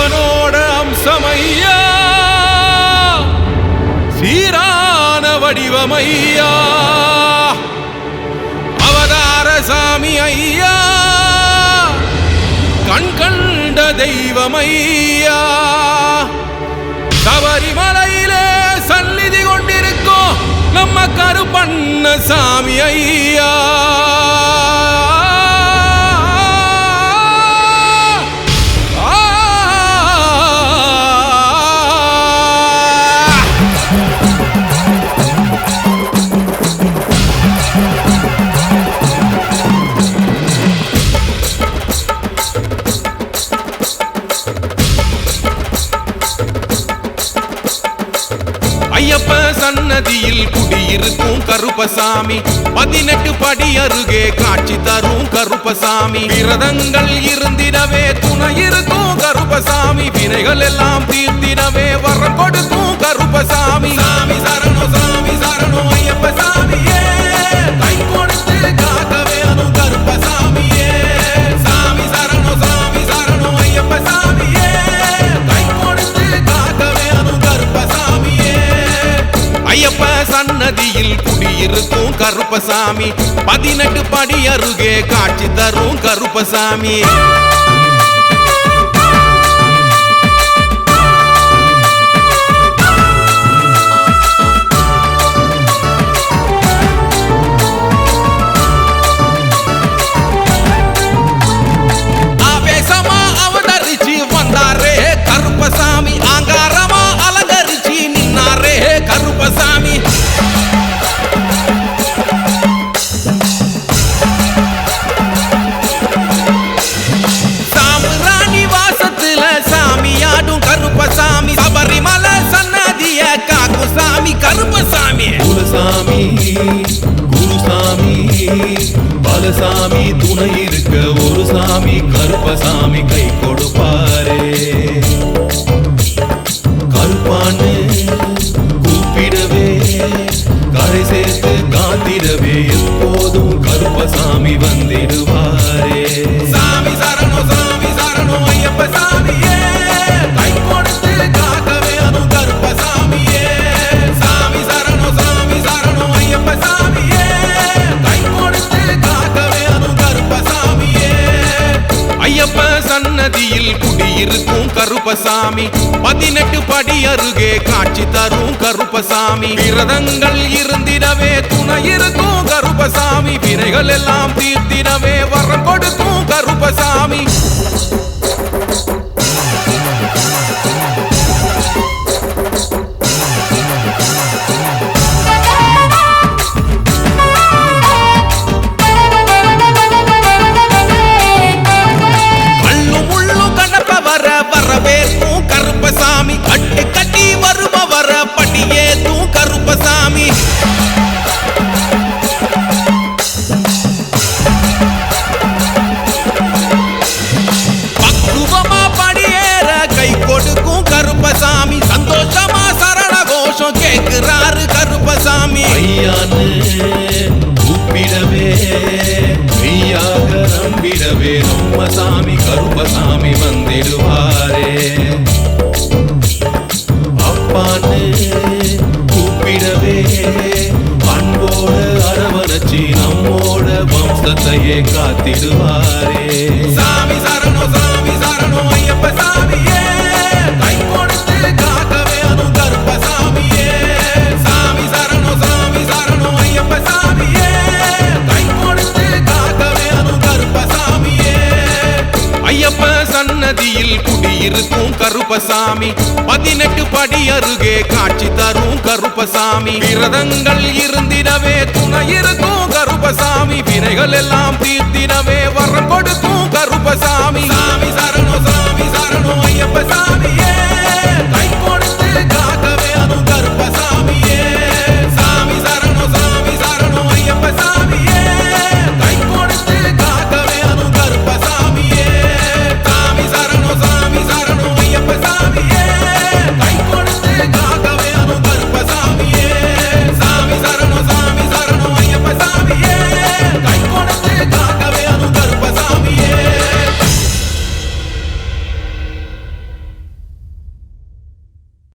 சிவனோட அம்சமையா? சீரான வடிவமையா? அவதார சாமி ஐயா? கண் கண்ட தெய்வமையா? சபரிமலையிலே சந்நிதி கொண்டிருக்கும் நம்ம கருப்பண்ண சாமி ஐயா? ஐயப்ப சன்னதியில் குடியிருக்கும் கருப்பசாமி. பதினெட்டு படி அருகே காட்சி தரும் கருப்பசாமி. விரதங்கள் இருந்திடவே துணை இருக்கும் கருப்பசாமி. வினைகள் எல்லாம் தீர்த்திடவே வரம் கொடுக்கும் கருப்பசாமி. சாமி சரணம் சாமி. சன்னதியில் குடியிருக்கும் கருப்பசாமி. பதினெட்டு படி அருகே காட்சி தரும் கருப்பசாமி. சாமி துணை இருக்க ஒரு சாமி கருப்பசாமி கை கொடுப்பாரே. கருப்பான்னு கூப்பிடவே கரை சேர்த்து காத்திடவே எப்போதும் கருப்பசாமி வந்திடுவாரே. சாமி சரணோ சாமி சரணோ ஐயப்ப சாமியே. சன்னதியில் குடியிருக்கும் கருப்பசாமி. பதினெட்டு படி அருகே காட்சி தரும் கருப்பசாமி. விரதங்கள் இருந்திடவே துணை இருக்கும் கருப்பசாமி. வினைகள் எல்லாம் தீர்த்திடவே வரம் கொடுக்கும் கருப்பசாமி. கோஷம் கேக்குறாரு கருப்பசாமி. ஐயான்னு கூப்பிடவே மெய்யாக நம்பிடவே நம்ம சாமி கருப்பசாமி வந்திடுவாரே. அப்பான்னு கூப்பிடவே அன்போட அரவணைச்சி நம்மோட வம்சத்தையே காத்திடுவாரே. சாமி சரணம் சாமி சரணம் ஐயப்ப சாமியே. இருக்கும் கருப்பசாமி. பதினெட்டு படி அருகே காட்சி தரும் கருப்பசாமி. விரதங்கள் இருந்திடவே துணை இருக்கும் கருப்பசாமி. வினைகள் எல்லாம் தீர்த்திடவே வரம் கொடுக்கும்